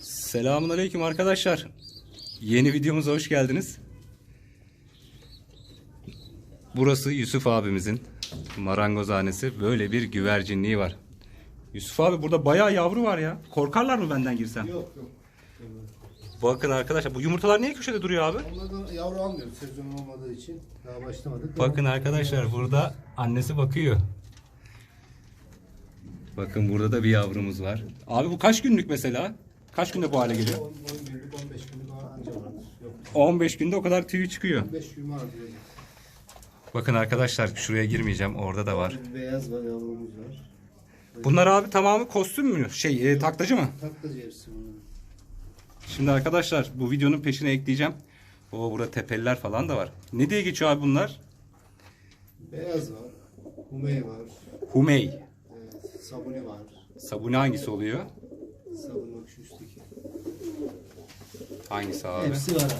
Selamun Aleyküm arkadaşlar. Yeni videomuza hoş geldiniz. Burası Yusuf abimizin marangozhanesi. Böyle bir güvercinliği var. Yusuf abi burada bayağı yavru var ya. Korkarlar mı benden girsem? Yok yok. Bakın arkadaşlar bu yumurtalar niye köşede duruyor abi? Onlardan yavru almıyoruz sezon olmadığı için. Daha başlamadık. Bakın arkadaşlar burada annesi bakıyor. Bakın burada da bir yavrumuz var. Abi bu kaç günlük mesela? Kaç günde bu hale geliyor? 10, 10 günlük 15 günlük anca vardır. Yok 15 günde o kadar tüyü çıkıyor. 15 gün öyle. Bakın arkadaşlar şuraya girmeyeceğim. Orada da var. Bir beyaz var yavrumuz var. Bunlar abi tamamı kostüm mü? Şey e, taklacı mı? Taklacı hepsi bunlar. Şimdi arkadaşlar bu videonun peşine ekleyeceğim. O burada tepeliler falan da var. Ne diye geçiyor abi bunlar? Beyaz var. Humey var. Humey. Evet, sabuni var. Sabuni hangisi oluyor? Sabun bak şu üstteki. Hangisi abi? Hepsi var.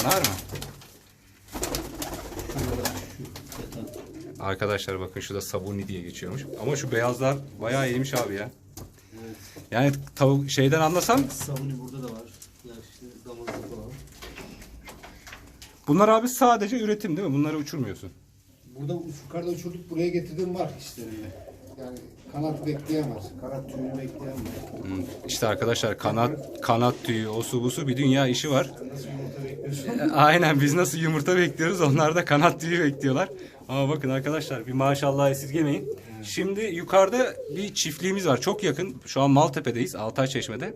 Bunlar mı? Şurada şu yatan. Arkadaşlar bakın şurada sabuni diye geçiyormuş. Ama şu beyazlar bayağı iyiymiş abi ya. Evet. Yani tavuk şeyden anlasam Sabuni burada da var. Ya işte damızlık var. bunlar abi sadece üretim değil mi? Bunları uçurmuyorsun. Burada yukarıda uçurduk buraya getirdiğim var işlerinde. Yani kanat bekleyen var. Kanat tüyünü bekleyen var. Hmm, İşte arkadaşlar kanat kanat tüyü, osu busu bir dünya işi var. Sen nasıl yumurta bekliyorsun? Aynen biz nasıl yumurta bekliyoruz onlar da kanat tüyü bekliyorlar. Ama bakın arkadaşlar bir maşallah esirgemeyin. Şimdi yukarıda bir çiftliğimiz var çok yakın. Şu an Maltepe'deyiz Altay Çeşme'de.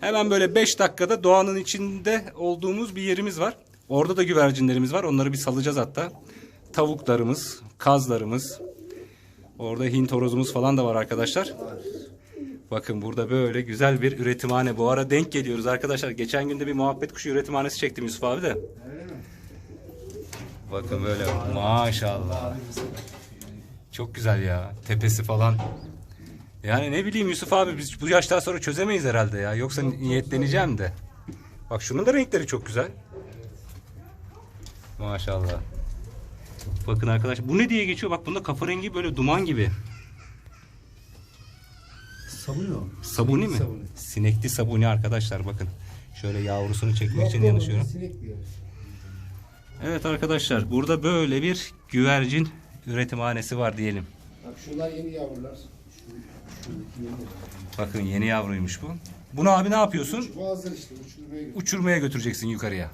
Hemen böyle 5 dakikada doğanın içinde olduğumuz bir yerimiz var. Orada da güvercinlerimiz var. Onları bir salacağız hatta. Tavuklarımız, kazlarımız. Orada Hint horozumuz falan da var arkadaşlar. Bakın burada böyle güzel bir üretimhane. Bu ara denk geliyoruz arkadaşlar. Geçen günde bir muhabbet kuşu üretimhanesi çektim Yusuf abi de. Bakın böyle maşallah. Çok güzel ya. Tepesi falan. Yani ne bileyim Yusuf abi biz bu yaştan sonra çözemeyiz herhalde ya. Yoksa niyetleneceğim de. Bak şunun da renkleri çok güzel. Maşallah. Bakın arkadaşlar bu ne diye geçiyor? Bak bunda kafa rengi böyle duman gibi. Sabuni o. Sabuni mi? Sabuni. Sinekli sabuni arkadaşlar bakın. Şöyle yavrusunu çekmek için diyor. Evet arkadaşlar burada böyle bir güvercin üretimhanesi var diyelim. Bak şunlar yeni yavrular. Şu, yeni. Bakın yeni yavruymuş bu. Bunu abi ne yapıyorsun? Hazır işte uçurmaya. Uçurmaya götüreceksin yukarıya.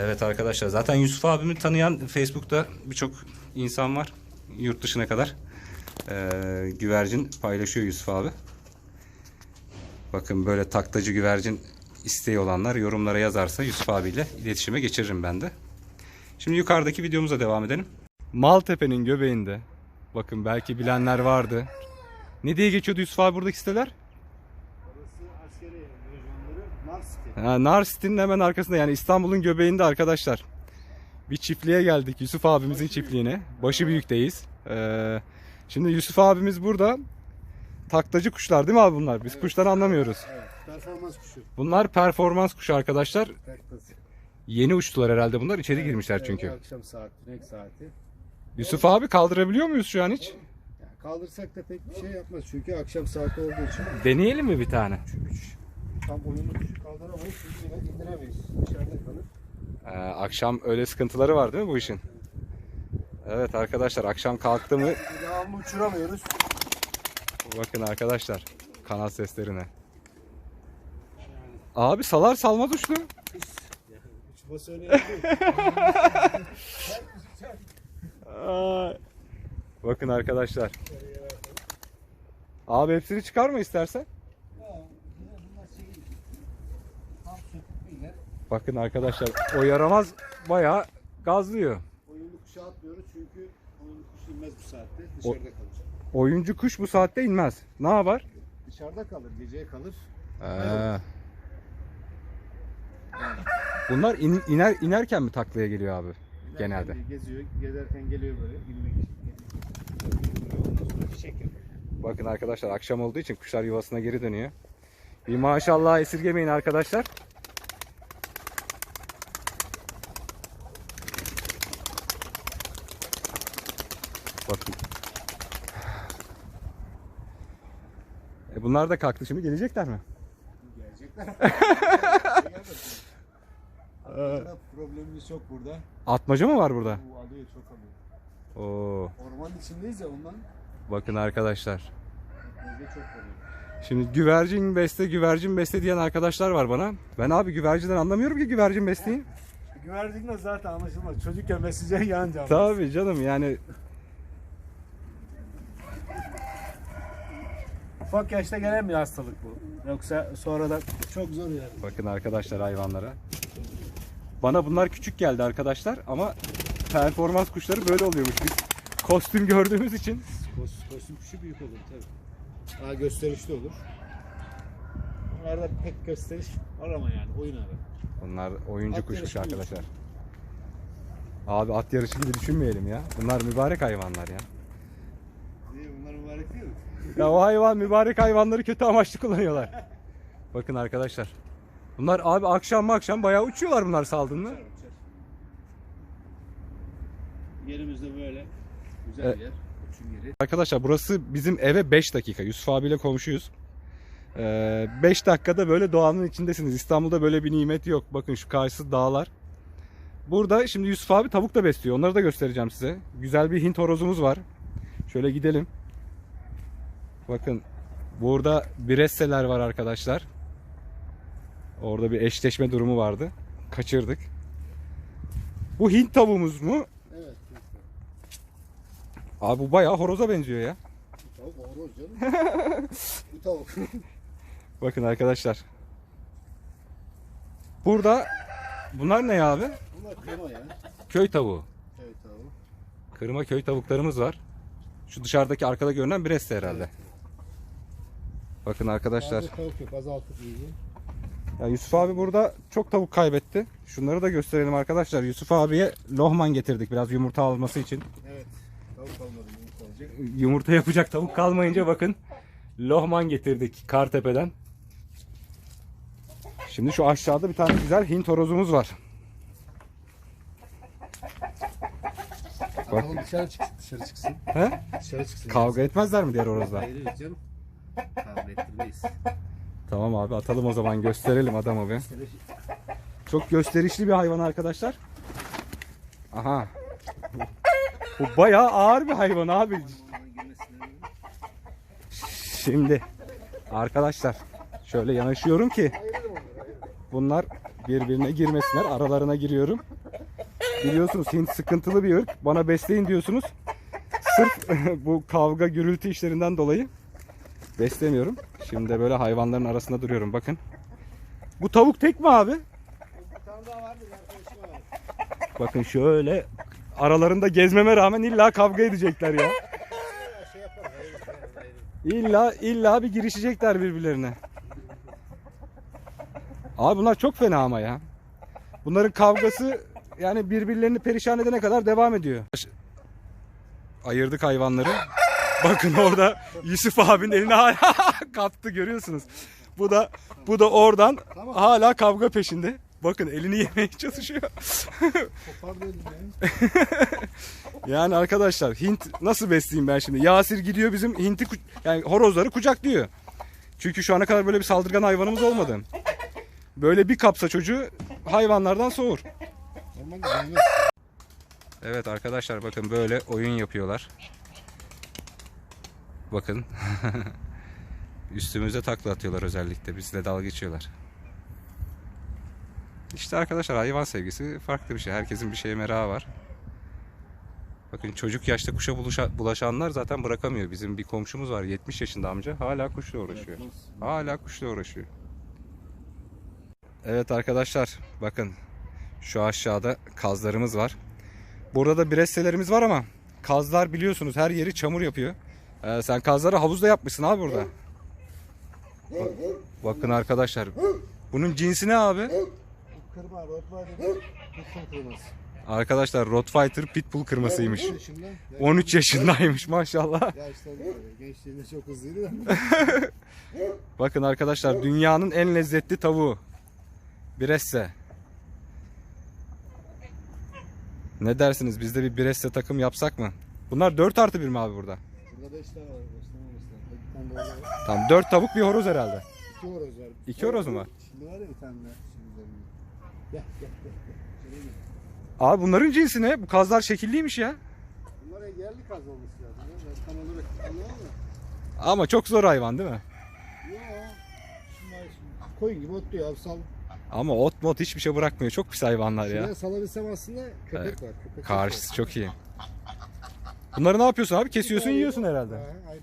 Evet arkadaşlar zaten Yusuf abimi tanıyan Facebook'ta birçok insan var. Yurt dışına kadar. Ee, güvercin paylaşıyor Yusuf abi. Bakın böyle taklacı güvercin isteği olanlar yorumlara yazarsa Yusuf abiyle iletişime geçiririm ben de. Şimdi yukarıdaki videomuza devam edelim. Maltepe'nin göbeğinde bakın belki bilenler vardı. Ne diye geçiyordu Yusuf abi buradaki siteler? City. Ha, Nar City'nin hemen arkasında yani İstanbul'un göbeğinde arkadaşlar. Bir çiftliğe geldik Yusuf abimizin çiftliğine. Başı büyükteyiz. Ee, şimdi Yusuf abimiz burada. Taklacı kuşlar değil mi abi bunlar? Biz kuştan anlamıyoruz. Evet. Performans kuşu. Bunlar performans kuşu arkadaşlar. Taklası. Yeni uçtular herhalde bunlar. içeri girmişler Evet, çünkü. Akşam saati, renk saati. Yusuf abi kaldırabiliyor muyuz şu an hiç? Yani kaldırsak da pek bir şey yapmaz çünkü akşam saati olduğu için. Deneyelim mi bir tane? Çünkü tam oyunlu kuşu kaldıramayız çünkü yine indiremeyiz. Dışarıda kalır. Ee, akşam öyle sıkıntıları var değil mi bu işin? Evet arkadaşlar akşam kalktı mı Devamlı uçuramıyoruz. Bakın arkadaşlar kanat seslerine. Abi salar salmaz uçtu. Uçması önemli değil. Bakın arkadaşlar. Abi hepsini çıkarma istersen. Bakın arkadaşlar o yaramaz bayağı gazlıyor. Oyunlu kuşa atmıyoruz çünkü oyunlu kuş inmez bu saatte. Dışarıda kalır. Oyuncu kuş bu saatte inmez. Ne yapar? Dışarıda kalır, geceye kalır. Ee. Bunlar in- iner inerken mi taklaya geliyor abi? Genelde. İnerken Geziyor, gezerken geliyor böyle inmek için. Ondan sonra çiçek yapıyor. Bakın arkadaşlar akşam olduğu için kuşlar yuvasına geri dönüyor. Bir maşallah esirgemeyin arkadaşlar. Bakın. E bunlar da kalktı şimdi gelecekler mi? Gelecekler. Arkada problemimiz yok burada. Atmaca mı var burada? Bu alıyor çok alıyor. Oo, Ormanın içindeyiz ya ondan bakın arkadaşlar. bizde çok alıyor. Şimdi güvercin besle, güvercin besle diyen arkadaşlar var bana. Ben abi güvercinden anlamıyorum ki güvercin besleyin. Güvercin de zaten anlaşılmaz. Çocukken besleyeceksin yanca. Tabii canım yani Ufak yaşta gelen bir hastalık bu. Yoksa sonra da Çok zor yani. bakın arkadaşlar hayvanlara. Bana bunlar küçük geldi arkadaşlar ama performans kuşları böyle oluyormuş biz. Kostüm gördüğümüz için Kos, kostüm kuşu büyük olur tabii. Daha gösterişli olur. Bunlarda pek gösteriş arama yani oyun ara. Bunlar oyuncu At kuşmuş arkadaşlar. Abi at yarışı gibi düşünmeyelim ya. Bunlar mübarek hayvanlar ya. Niye bunlar mübarek değil mi? Ya o hayvan mübarek hayvanları kötü amaçlı kullanıyorlar. Bakın arkadaşlar. Bunlar abi akşam akşam bayağı uçuyorlar bunlar mı? Yerimiz de böyle. Güzel Evet. yer. Yeri. Arkadaşlar burası bizim eve 5 dakika. Yusuf abiyle komşuyuz. 5 dakikada böyle doğanın içindesiniz. İstanbul'da böyle bir nimet yok. Bakın şu karşısı dağlar. Burada şimdi Yusuf abi tavuk da besliyor. Onları da göstereceğim size. Güzel bir Hint horozumuz var. Şöyle gidelim. Bakın burada Bresseler var arkadaşlar. Orada bir eşleşme durumu vardı. Kaçırdık. Bu Hint tavuğumuz mu? Evet. Abi bu bayağı horoza benziyor ya. Bu tavuk horoz canım. Bu tavuk. Bakın arkadaşlar. Burada bunlar ne abi? Bunlar kıyma ya. Köy tavuğu. Evet tavuğu. Kırma köy tavuklarımız var. Şu dışarıdaki arkada görünen Brest herhalde. Bakın arkadaşlar. Tavuk yok azaltıp yiyin. Ya Yusuf abi burada çok tavuk kaybetti. Şunları da gösterelim arkadaşlar. Yusuf abiye lohman getirdik biraz yumurta alması için. Evet. Tavuk almadım yumurta olacak. Yumurta yapacak tavuk kalmayınca bakın lohman getirdik Kartepe'den. Şimdi şu aşağıda bir tane güzel Hint horozumuz var. Bakalım dışarı çıksın. Dışarı çıksın. He? Dışarı çıksın. Kavga etmezler mi diğer horozlar? Hayır canım. Kavga ettirmeyiz. Tamam abi atalım o zaman gösterelim adamı bir. Çok gösterişli bir hayvan arkadaşlar. Aha. Bu bayağı ağır bir hayvan abi. Şimdi arkadaşlar şöyle yanaşıyorum ki bunlar birbirine girmesinler. Aralarına giriyorum. Biliyorsunuz Hint sıkıntılı bir ırk. Bana besleyin diyorsunuz. Sırf bu kavga gürültü işlerinden dolayı beslemiyorum. Şimdi de böyle hayvanların arasında duruyorum bakın. Bu tavuk tek mi abi? Bir tane daha vardı. Bakın şöyle aralarında gezmeme rağmen illa kavga edecekler ya. İlla illa bir girişecekler birbirlerine. Abi bunlar çok fena ama ya. Bunların kavgası yani birbirlerini perişan edene kadar devam ediyor. Ayırdık hayvanları. Bakın orada Yusuf abinin eline hala kaptı görüyorsunuz. Bu da bu da oradan hala kavga peşinde. Bakın elini yemeye çalışıyor. Yani arkadaşlar Hint nasıl besleyeyim ben şimdi? Yasir gidiyor bizim Hint'i yani horozları kucaklıyor. Çünkü şu ana kadar böyle bir saldırgan hayvanımız olmadı. Böyle bir kapsa çocuğu hayvanlardan soğur. Evet arkadaşlar bakın böyle oyun yapıyorlar. Bakın. Üstümüze takla atıyorlar özellikle. Bizle dalga geçiyorlar. İşte arkadaşlar hayvan sevgisi farklı bir şey. Herkesin bir şeye merakı var. Bakın çocuk yaşta kuşa bulaşa- bulaşanlar zaten bırakamıyor. Bizim bir komşumuz var 70 yaşında amca. Hala kuşla uğraşıyor. Hala kuşla uğraşıyor. Evet arkadaşlar bakın şu aşağıda kazlarımız var. Burada da bresselerimiz var ama kazlar biliyorsunuz her yeri çamur yapıyor. Ee, sen kazları havuzda yapmışsın abi burada. Bak- bakın arkadaşlar. Bunun cinsi ne abi? Kırma, kırması. Arkadaşlar Rottweiler Pitbull kırmasıymış. 13 yaşında. Ya, 13 yaşındaymış maşallah. Gençliğinde çok hızlıydı. Bakın arkadaşlar dünyanın en lezzetli tavuğu. Bresse. Ne dersiniz biz de bir Bresse takım yapsak mı? Bunlar 4 artı 1 mi abi burada? Burada 5 tane var. 5 tane olması lazım. Bir tane de orada var. Tamam 4 tavuk bir horoz herhalde. İki horoz var. İki horoz mu var? Şimdi var ya bir tane üzerinde. Gel gel gel. gel. Şuraya gel. Abi bunların cinsi ne? Bu kazlar şekilliymiş ya. Bunlar yerli kaz olması lazım. Ya. Ben tam olarak anlamam da. Ama çok zor hayvan değil mi? Yo. Şunlar şimdi koyun gibi otluyor abi sal. Ama ot mot hiçbir şey bırakmıyor. Çok pis hayvanlar ya. Şuraya salabilsem aslında köpek var. Köpek Karşısı çok iyi. Bunları ne yapıyorsun abi? Kesiyorsun yiyorsun herhalde. Ha, aynen